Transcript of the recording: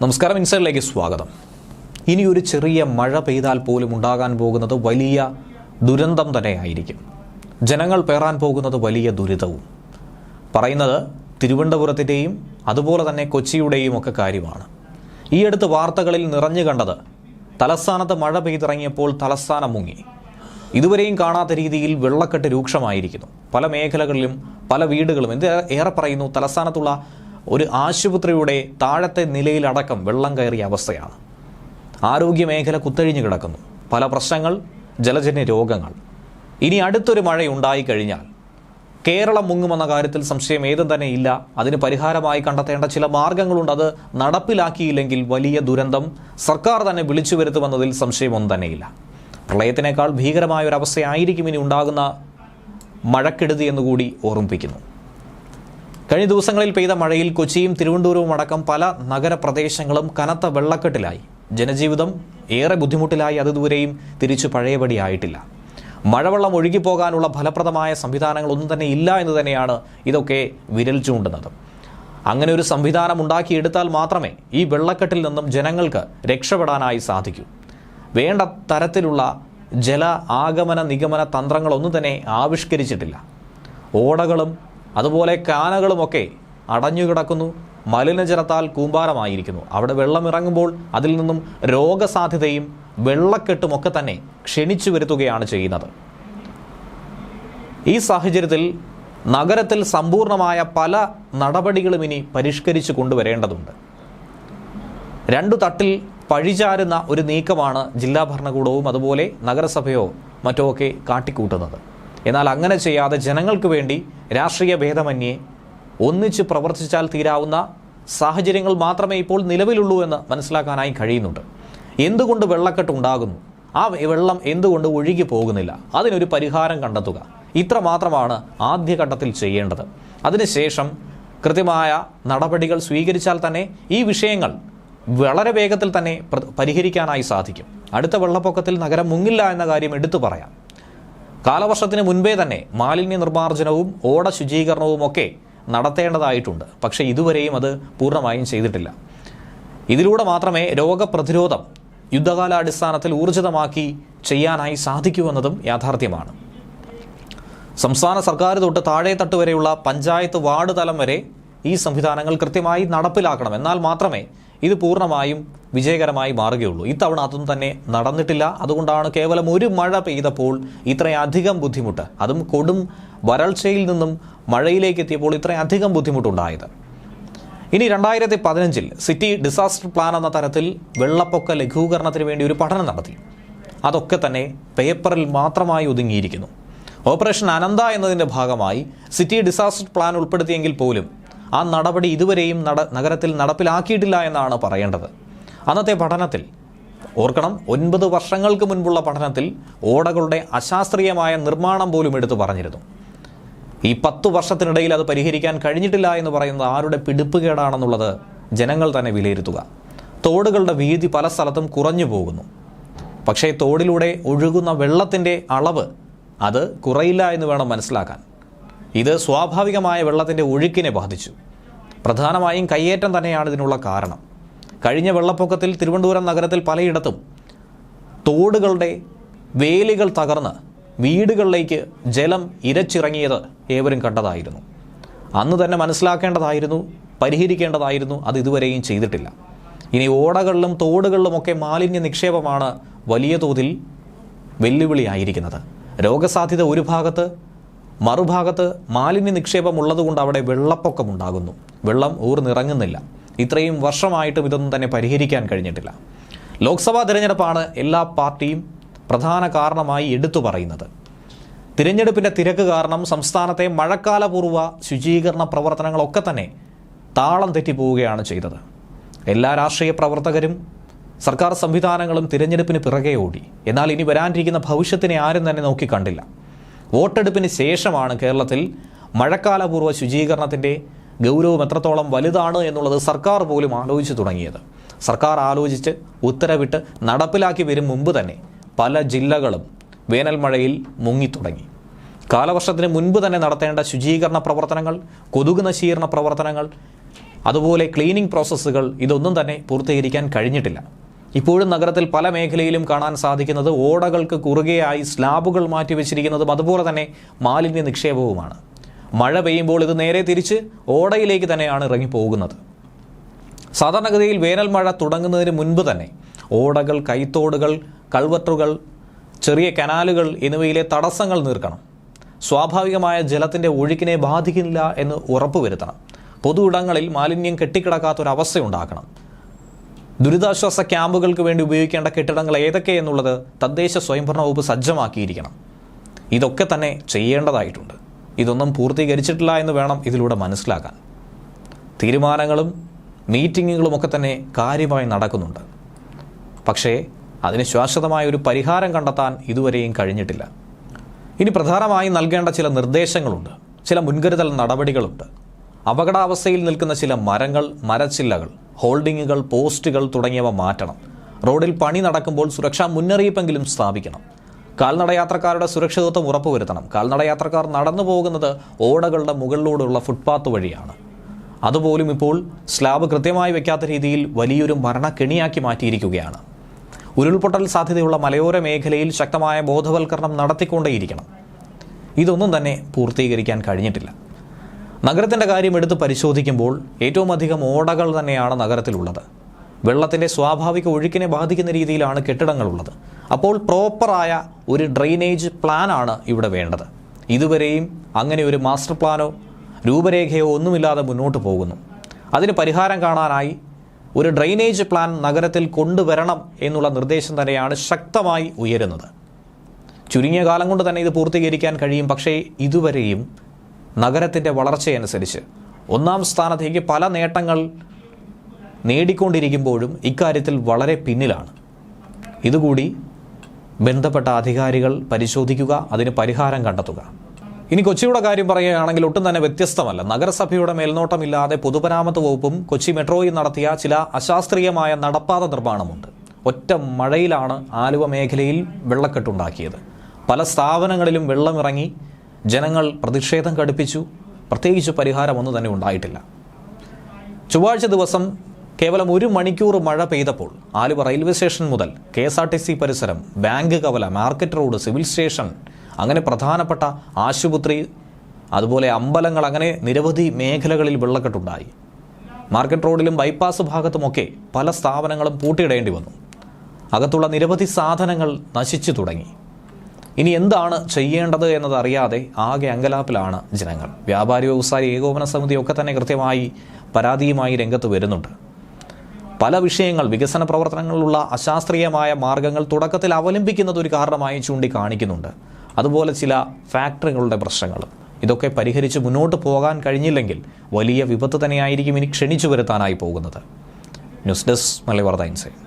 നമസ്കാരം ഇൻസൈഡിലേക്ക് സ്വാഗതം. ഇനി ഒരു ചെറിയ മഴ പെയ്താൽ പോലും ഉണ്ടാകാൻ പോകുന്നത് വലിയ ദുരന്തം തന്നെയായിരിക്കും. ജനങ്ങൾ പേറാൻ പോകുന്നത് വലിയ ദുരിതവും. പറയുന്നത് തിരുവനന്തപുരത്തിന്റെയും അതുപോലെ തന്നെ കൊച്ചിയുടെയും ഒക്കെ കാര്യമാണ്. ഈ അടുത്ത് വാർത്തകളിൽ നിറഞ്ഞു കണ്ടത് തലസ്ഥാനത്ത് മഴ പെയ്തിറങ്ങിയപ്പോൾ തലസ്ഥാനം മുങ്ങി. ഇതുവരെയും കാണാത്ത രീതിയിൽ വെള്ളക്കെട്ട് രൂക്ഷമായിരിക്കുന്നു. പല മേഖലകളിലും പല വീടുകളും എന്ത് ഏറെ പറയുന്നു തലസ്ഥാനത്തുള്ള ഒരു ആശുപത്രിയുടെ താഴത്തെ നിലയിലടക്കം വെള്ളം കയറിയ അവസ്ഥയാണ്. ആരോഗ്യ മേഖല കുത്തഴിഞ്ഞു കിടക്കുന്നു. പല പ്രശ്നങ്ങൾ ജലജന്യ രോഗങ്ങൾ. ഇനി അടുത്തൊരു മഴ ഉണ്ടായിക്കഴിഞ്ഞാൽ കേരളം മുങ്ങുമെന്ന കാര്യത്തിൽ സംശയം ഏതും തന്നെ ഇല്ല. അതിന് പരിഹാരമായി കണ്ടെത്തേണ്ട ചില മാർഗങ്ങളുണ്ട്. അത് നടപ്പിലാക്കിയില്ലെങ്കിൽ വലിയ ദുരന്തം സർക്കാർ തന്നെ വിളിച്ചു വരുത്തുമെന്നതിൽ സംശയമൊന്നും തന്നെയില്ല പ്രളയത്തിനേക്കാൾ ഭീകരമായ ഒരു അവസ്ഥയായിരിക്കും ഇനി ഉണ്ടാകുന്ന മഴക്കെടുതി എന്നുകൂടി ഓർമ്മിപ്പിക്കുന്നു. കഴിഞ്ഞ ദിവസങ്ങളിൽ പെയ്ത മഴയിൽ കൊച്ചിയും തിരുവനന്തപുരവും അടക്കം പല നഗരപ്രദേശങ്ങളും കനത്ത വെള്ളക്കെട്ടിലായി. ജനജീവിതം ഏറെ ബുദ്ധിമുട്ടിലായി. അതുദൂരെയും തിരിച്ചു പഴയപടിയായിട്ടില്ല മഴവെള്ളം ഒഴുകിപ്പോകാനുള്ള ഫലപ്രദമായ സംവിധാനങ്ങളൊന്നും തന്നെ ഇല്ല എന്ന് തന്നെയാണ് ഇതൊക്കെ വിരൽ ചൂണ്ടുന്നത്. അങ്ങനെ ഒരു സംവിധാനം ഉണ്ടാക്കിയെടുത്താൽ മാത്രമേ ഈ വെള്ളക്കെട്ടിൽ നിന്നും ജനങ്ങൾക്ക് രക്ഷപ്പെടാനായി സാധിക്കൂ. വേണ്ട തരത്തിലുള്ള ജല ആഗമന നിഗമന തന്ത്രങ്ങളൊന്നും തന്നെ ആവിഷ്കരിച്ചിട്ടില്ല. ഓടകളും അതുപോലെ കാനകളുമൊക്കെ അടഞ്ഞുകിടക്കുന്നു മലിനജലത്താൽ കൂമ്പാരമായിരിക്കുന്നു. അവിടെ വെള്ളം ഇറങ്ങുമ്പോൾ അതിൽ നിന്നും രോഗസാധ്യതയും വെള്ളക്കെട്ടുമൊക്കെ തന്നെ ക്ഷണിച്ചു വരുത്തുകയാണ് ചെയ്യുന്നത്. ഈ സാഹചര്യത്തിൽ നഗരത്തിൽ സമ്പൂർണമായ പല നടപടികളും ഇനി പരിഷ്കരിച്ചു കൊണ്ടുവരേണ്ടതുണ്ട്. രണ്ടു തട്ടിൽ പഴിചാരുന്ന ഒരു നീക്കമാണ് ജില്ലാ ഭരണകൂടവും അതുപോലെ നഗരസഭയോ മറ്റോ ഒക്കെ കാട്ടിക്കൂട്ടുന്നത്. എന്നാൽ അങ്ങനെ ചെയ്യാതെ ജനങ്ങൾക്ക് വേണ്ടി രാഷ്ട്രീയ ഭേദമന്യേ ഒന്നിച്ച് പ്രവർത്തിച്ചാൽ തീരാവുന്ന സാഹചര്യങ്ങൾ മാത്രമേ ഇപ്പോൾ നിലവിലുള്ളൂ എന്ന് മനസ്സിലാക്കാനായി കഴിയുന്നുണ്ട്. എന്തുകൊണ്ട് വെള്ളക്കെട്ട് ഉണ്ടാകുന്നു? ആ വെള്ളം എന്തുകൊണ്ട് ഒഴുകി പോകുന്നില്ല? അതിനൊരു പരിഹാരം കണ്ടെത്തുക. ഇത്ര മാത്രമാണ് ആദ്യഘട്ടത്തിൽ ചെയ്യേണ്ടത്. അതിനുശേഷം കൃത്യമായ നടപടികൾ സ്വീകരിച്ചാൽ തന്നെ ഈ വിഷയങ്ങൾ വളരെ വേഗത്തിൽ തന്നെ പരിഹരിക്കാനായി സാധിക്കും. അടുത്ത വെള്ളപ്പൊക്കത്തിൽ നഗരം മുങ്ങില്ല എന്ന കാര്യം എടുത്തു പറയാം. കാലവർഷത്തിന് മുൻപേ തന്നെ മാലിന്യ നിർമ്മാർജനവും ഓട ശുചീകരണവും ഒക്കെ നടത്തേണ്ടതായിട്ടുണ്ട്. പക്ഷേ ഇതുവരെയും അത് പൂർണമായും ചെയ്തിട്ടില്ല. ഇതിലൂടെ മാത്രമേ രോഗപ്രതിരോധം യുദ്ധകാലാടിസ്ഥാനത്തിൽ ഊർജിതമാക്കി ചെയ്യാനായി സാധിക്കുമെന്നതും യാഥാർത്ഥ്യമാണ്. സംസ്ഥാന സർക്കാർ തൊട്ട് താഴെ തട്ട് വരെയുള്ള പഞ്ചായത്ത് വാർഡ് തലം വരെ ഈ സംവിധാനങ്ങൾ കൃത്യമായി നടപ്പിലാക്കണം. എന്നാൽ മാത്രമേ ഇത് പൂർണമായും വിജയകരമായി മാറുകയുള്ളൂ. ഇത്തവണ അതൊന്നും തന്നെ നടന്നിട്ടില്ല. അതുകൊണ്ടാണ് കേവലം ഒരു മഴ പെയ്തപ്പോൾ ഇത്രയധികം ബുദ്ധിമുട്ട് അതും കൊടും വരൾച്ചയിൽ നിന്നും മഴയിലേക്ക് എത്തിയപ്പോൾ ഇത്രയധികം ബുദ്ധിമുട്ടുണ്ടായത്. ഇനി രണ്ടായിരത്തി പതിനഞ്ചിൽ സിറ്റി ഡിസാസ്റ്റർ പ്ലാൻ എന്ന തരത്തിൽ വെള്ളപ്പൊക്ക ലഘൂകരണത്തിന് വേണ്ടി ഒരു പഠനം നടത്തി. അതൊക്കെ തന്നെ പേപ്പറിൽ മാത്രമായി ഒതുങ്ങിയിരിക്കുന്നു. ഓപ്പറേഷൻ അനന്ത എന്നതിന്റെ ഭാഗമായി സിറ്റി ഡിസാസ്റ്റർ പ്ലാൻ ഉൾപ്പെടുത്തിയെങ്കിൽ പോലും ആ നടപടി ഇതുവരെയും നഗരത്തിൽ നടപ്പിലാക്കിയിട്ടില്ല എന്നാണ് പറയേണ്ടത്. അന്നത്തെ പഠനത്തിൽ ഓർക്കണം ഒൻപത് വർഷങ്ങൾക്ക് മുൻപുള്ള പഠനത്തിൽ ഓടകളുടെ അശാസ്ത്രീയമായ നിർമ്മാണം പോലും എടുത്തു പറഞ്ഞിരുന്നു. ഈ പത്തു വർഷത്തിനിടയിൽ അത് പരിഹരിക്കാൻ കഴിഞ്ഞിട്ടില്ല എന്ന് പറയുന്നത് ആരുടെ പിടിപ്പുകേടാണെന്നുള്ളത് ജനങ്ങൾ തന്നെ വിലയിരുത്തുക. തോടുകളുടെ വീതി പല സ്ഥലത്തും കുറഞ്ഞു പോകുന്നു. പക്ഷേ തോടിലൂടെ ഒഴുകുന്ന വെള്ളത്തിന്റെ അളവ് അത് കുറയില്ല എന്ന് വേണം മനസ്സിലാക്കാൻ. ഇത് സ്വാഭാവികമായ വെള്ളത്തിന്റെ ഒഴുക്കിനെ ബാധിച്ചു. പ്രധാനമായും കയ്യേറ്റം തന്നെയാണ് ഇതിനുള്ള കാരണം. കഴിഞ്ഞ വെള്ളപ്പൊക്കത്തിൽ തിരുവനന്തപുരം നഗരത്തിൽ പലയിടത്തും തോടുകളുടെ വേലികൾ തകർന്ന് വീടുകളിലേക്ക് ജലം ഇരച്ചിറങ്ങിയത് ഏവരും കണ്ടതായിരുന്നു. അന്ന് തന്നെ മനസ്സിലാക്കേണ്ടതായിരുന്നു പരിഹരിക്കേണ്ടതായിരുന്നു അത് ഇതുവരെയും ചെയ്തിട്ടില്ല. ഇനി ഓടകളിലും തോടുകളിലുമൊക്കെ മാലിന്യ നിക്ഷേപമാണ് വലിയ തോതിൽ വെല്ലുവിളിയായിരിക്കുന്നത് രോഗസാധ്യത ഒരു ഭാഗത്ത് മറുഭാഗത്ത് മാലിന്യ നിക്ഷേപം ഉള്ളതുകൊണ്ട് അവിടെ വെള്ളപ്പൊക്കമുണ്ടാകുന്നു വെള്ളം ഊർന്നിറങ്ങുന്നില്ല. ഇത്രയും വർഷമായിട്ടും ഇതൊന്നും തന്നെ പരിഹരിക്കാൻ കഴിഞ്ഞിട്ടില്ല. ലോക്സഭാ തിരഞ്ഞെടുപ്പാണ് എല്ലാ പാർട്ടിയും പ്രധാന കാരണമായി എടുത്തു പറയുന്നത്. തിരഞ്ഞെടുപ്പിന്റെ തിരക്ക് കാരണം സംസ്ഥാനത്തെ മഴക്കാലപൂർവ ശുചീകരണ പ്രവർത്തനങ്ങളൊക്കെ തന്നെ താളം തെറ്റിപ്പോവുകയാണ് ചെയ്തത്. എല്ലാ രാഷ്ട്രീയ പ്രവർത്തകരും സർക്കാർ സംവിധാനങ്ങളും തിരഞ്ഞെടുപ്പിന് പിറകെ ഓടി. എന്നാൽ ഇനി വരാനിരിക്കുന്ന ഭവിഷ്യത്തിനെ ആരും തന്നെ നോക്കിക്കണ്ടില്ല വോട്ടെടുപ്പിന് ശേഷമാണ് കേരളത്തിൽ മഴക്കാലപൂർവ ശുചീകരണത്തിന്റെ ഗൗരവം എത്രത്തോളം വലുതാണ് എന്നുള്ളത് സർക്കാർ പോലും ആലോചിച്ച് തുടങ്ങിയത്. സർക്കാർ ആലോചിച്ച് ഉത്തരവിട്ട് നടപ്പിലാക്കി വരും മുമ്പ് തന്നെ പല ജില്ലകളും വേനൽമഴയിൽ മുങ്ങിത്തുടങ്ങി കാലവർഷത്തിന് മുൻപ് തന്നെ നടത്തേണ്ട ശുചീകരണ പ്രവർത്തനങ്ങൾ കൊതുക് നശീകരണ പ്രവർത്തനങ്ങൾ അതുപോലെ ക്ലീനിങ് പ്രോസസ്സുകൾ ഇതൊന്നും തന്നെ പൂർത്തീകരിക്കാൻ കഴിഞ്ഞിട്ടില്ല. ഇപ്പോഴും നഗരത്തിൽ പല മേഖലയിലും കാണാൻ സാധിക്കുന്നത് ഓടകൾക്ക് കുറുകെയായി സ്ലാബുകൾ മാറ്റിവെച്ചിരിക്കുന്നതും അതുപോലെ തന്നെ മാലിന്യ നിക്ഷേപവുമാണ്. മഴ പെയ്യുമ്പോൾ ഇത് നേരെ തിരിച്ച് ഓടയിലേക്ക് തന്നെയാണ് ഇറങ്ങിപ്പോകുന്നത്. സാധാരണഗതിയിൽ വേനൽ മഴ തുടങ്ങുന്നതിന് മുൻപ് തന്നെ ഓടകൾ കൈത്തോടുകൾ കൾവറ്റുകൾ ചെറിയ കനാലുകൾ എന്നിവയിലെ തടസ്സങ്ങൾ നീർക്കണം. സ്വാഭാവികമായ ജലത്തിന്റെ ഒഴുക്കിനെ ബാധിക്കില്ല എന്ന് ഉറപ്പുവരുത്തണം. പൊതു ഇടങ്ങളിൽ മാലിന്യം കെട്ടിക്കിടക്കാത്തൊരവസ്ഥ ഉണ്ടാക്കണം ദുരിതാശ്വാസ ക്യാമ്പുകൾക്ക് വേണ്ടി ഉപയോഗിക്കേണ്ട കെട്ടിടങ്ങൾ ഏതൊക്കെയെന്നുള്ളത് തദ്ദേശ സ്വയംഭരണ വകുപ്പ് സജ്ജമാക്കിയിരിക്കണം. ഇതൊക്കെ തന്നെ ചെയ്യേണ്ടതായിട്ടുണ്ട്. ഇതൊന്നും പൂർത്തീകരിച്ചിട്ടില്ല എന്ന് വേണം ഇതിലൂടെ മനസ്സിലാക്കാൻ. തീരുമാനങ്ങളും മീറ്റിങ്ങുകളും ഒക്കെ തന്നെ കാര്യമായി നടക്കുന്നുണ്ട്. പക്ഷേ അതിന് ശാശ്വതമായ ഒരു പരിഹാരം കണ്ടെത്താൻ ഇതുവരെയും കഴിഞ്ഞിട്ടില്ല. ഇനി പ്രധാനമായും നൽകേണ്ട ചില നിർദ്ദേശങ്ങളുണ്ട്. ചില മുൻകരുതൽ നടപടികളുണ്ട്. അപകടാവസ്ഥയിൽ നിൽക്കുന്ന ചില മരങ്ങൾ മരച്ചില്ലകൾ ഹോൾഡിങ്ങുകൾ പോസ്റ്റുകൾ തുടങ്ങിയവ മാറ്റണം. റോഡിൽ പണി നടക്കുമ്പോൾ സുരക്ഷാ മുന്നറിയിപ്പെങ്കിലും സ്ഥാപിക്കണം. കാൽനടയാത്രക്കാരുടെ സുരക്ഷിതത്വം ഉറപ്പുവരുത്തണം. കാൽനടയാത്രക്കാർ നടന്നു പോകുന്നത് ഓടകളുടെ മുകളിലൂടെയുള്ള ഫുട്പാത്ത് വഴിയാണ്. അതുപോലും ഇപ്പോൾ സ്ലാബ് കൃത്യമായി വയ്ക്കാത്ത രീതിയിൽ വലിയൊരു മരണക്കെണിയാക്കി മാറ്റിയിരിക്കുകയാണ്. ഉരുൾപൊട്ടൽ സാധ്യതയുള്ള മലയോര മേഖലയിൽ ശക്തമായ ബോധവൽക്കരണം നടത്തിക്കൊണ്ടേയിരിക്കണം. ഇതൊന്നും തന്നെ പൂർത്തീകരിക്കാൻ കഴിഞ്ഞിട്ടില്ല. നഗരത്തിന്റെ കാര്യം എടുത്ത് പരിശോധിക്കുമ്പോൾ ഏറ്റവും അധികം ഓടകൾ തന്നെയാണ് നഗരത്തിലുള്ളത്. വെള്ളത്തിന്റെ സ്വാഭാവിക ഒഴുക്കിനെ ബാധിക്കുന്ന രീതിയിലാണ് കെട്ടിടങ്ങളുള്ളത്. അപ്പോൾ പ്രോപ്പറായ ഒരു ഡ്രെയിനേജ് പ്ലാനാണ് ഇവിടെ വേണ്ടത്. ഇതുവരെയും അങ്ങനെ ഒരു മാസ്റ്റർ പ്ലാനോ രൂപരേഖയോ ഒന്നുമില്ലാതെ മുന്നോട്ട് പോകുന്നു. അതിന് പരിഹാരം കാണാനായി ഒരു ഡ്രെയിനേജ് പ്ലാൻ നഗരത്തിൽ കൊണ്ടുവരണം എന്നുള്ള നിർദ്ദേശം തന്നെയാണ് ശക്തമായി ഉയരുന്നത്. ചുരുങ്ങിയ കാലം കൊണ്ട് തന്നെ ഇത് പൂർത്തീകരിക്കാൻ കഴിയും. പക്ഷേ ഇതുവരെയും നഗരത്തിന്റെ വളർച്ചയനുസരിച്ച് ഒന്നാം സ്ഥാനത്തേക്ക് പല നേട്ടങ്ങൾ നേടിക്കൊണ്ടിരിക്കുമ്പോഴും ഇക്കാര്യത്തിൽ വളരെ പിന്നിലാണ്. ഇതുകൂടി ബന്ധപ്പെട്ട അധികാരികൾ പരിശോധിക്കുക അതിന് പരിഹാരം കണ്ടെത്തുക. ഇനി കൊച്ചിയുടെ കാര്യം പറയുകയാണെങ്കിൽ ഒട്ടും തന്നെ വ്യത്യസ്തമല്ല. നഗരസഭയുടെ മേൽനോട്ടമില്ലാതെ പൊതുമരാമത്ത് വകുപ്പും കൊച്ചി മെട്രോയും നടത്തിയ ചില അശാസ്ത്രീയമായ നടപ്പാത നിർമ്മാണമുണ്ട്. ഒറ്റ മഴയിലാണ് ആലുവ മേഖലയിൽ വെള്ളക്കെട്ടുണ്ടാക്കിയത്. പല സ്ഥാപനങ്ങളിലും വെള്ളമിറങ്ങി ജനങ്ങൾ പ്രതിഷേധം ഘടിപ്പിച്ചു. പ്രത്യേകിച്ച് പരിഹാരമൊന്നും തന്നെ ഉണ്ടായിട്ടില്ല. ചൊവ്വാഴ്ച ദിവസം കേവലം ഒരു മണിക്കൂർ മഴ പെയ്തപ്പോൾ ആലുവ റെയിൽവേ സ്റ്റേഷൻ മുതൽ K S R T C പരിസരം ബാങ്ക് കവല മാർക്കറ്റ് റോഡ് സിവിൽ സ്റ്റേഷൻ അങ്ങനെ പ്രധാനപ്പെട്ട ആശുപത്രി അതുപോലെ അമ്പലങ്ങൾ അങ്ങനെ നിരവധി മേഖലകളിൽ വെള്ളക്കെട്ടുണ്ടായി. മാർക്കറ്റ് റോഡിലും ബൈപ്പാസ് ഭാഗത്തുമൊക്കെ പല സ്ഥാപനങ്ങളും പൂട്ടിയിടേണ്ടി വന്നു. അകത്തുള്ള നിരവധി സാധനങ്ങൾ നശിച്ചു തുടങ്ങി. ഇനി എന്താണ് ചെയ്യേണ്ടത് എന്നതറിയാതെ ആകെ അങ്കലാപ്പിലാണ് ജനങ്ങൾ. വ്യാപാരി വ്യവസായി ഏകോപന സമിതി ഒക്കെ തന്നെ കൃത്യമായി പരാതിയുമായി രംഗത്ത് വരുന്നുണ്ട്. പല വിഷയങ്ങൾ വികസന പ്രവർത്തനങ്ങളിലുള്ള അശാസ്ത്രീയമായ മാർഗങ്ങൾ തുടക്കത്തിൽ അവലംബിക്കുന്നത് ഒരു കാരണമായി ചൂണ്ടിക്കാണിക്കുന്നുണ്ട്. അതുപോലെ ചില ഫാക്ടറികളുടെ പ്രശ്നങ്ങൾ ഇതൊക്കെ പരിഹരിച്ച് മുന്നോട്ട് പോകാൻ കഴിഞ്ഞില്ലെങ്കിൽ വലിയ വിപത്ത് തന്നെയായിരിക്കും ഇനി ക്ഷണിച്ചു വരുത്താനായി പോകുന്നത്. ന്യൂസ് ഡെസ്ക് മലയാള ഇൻസൈറ്റ്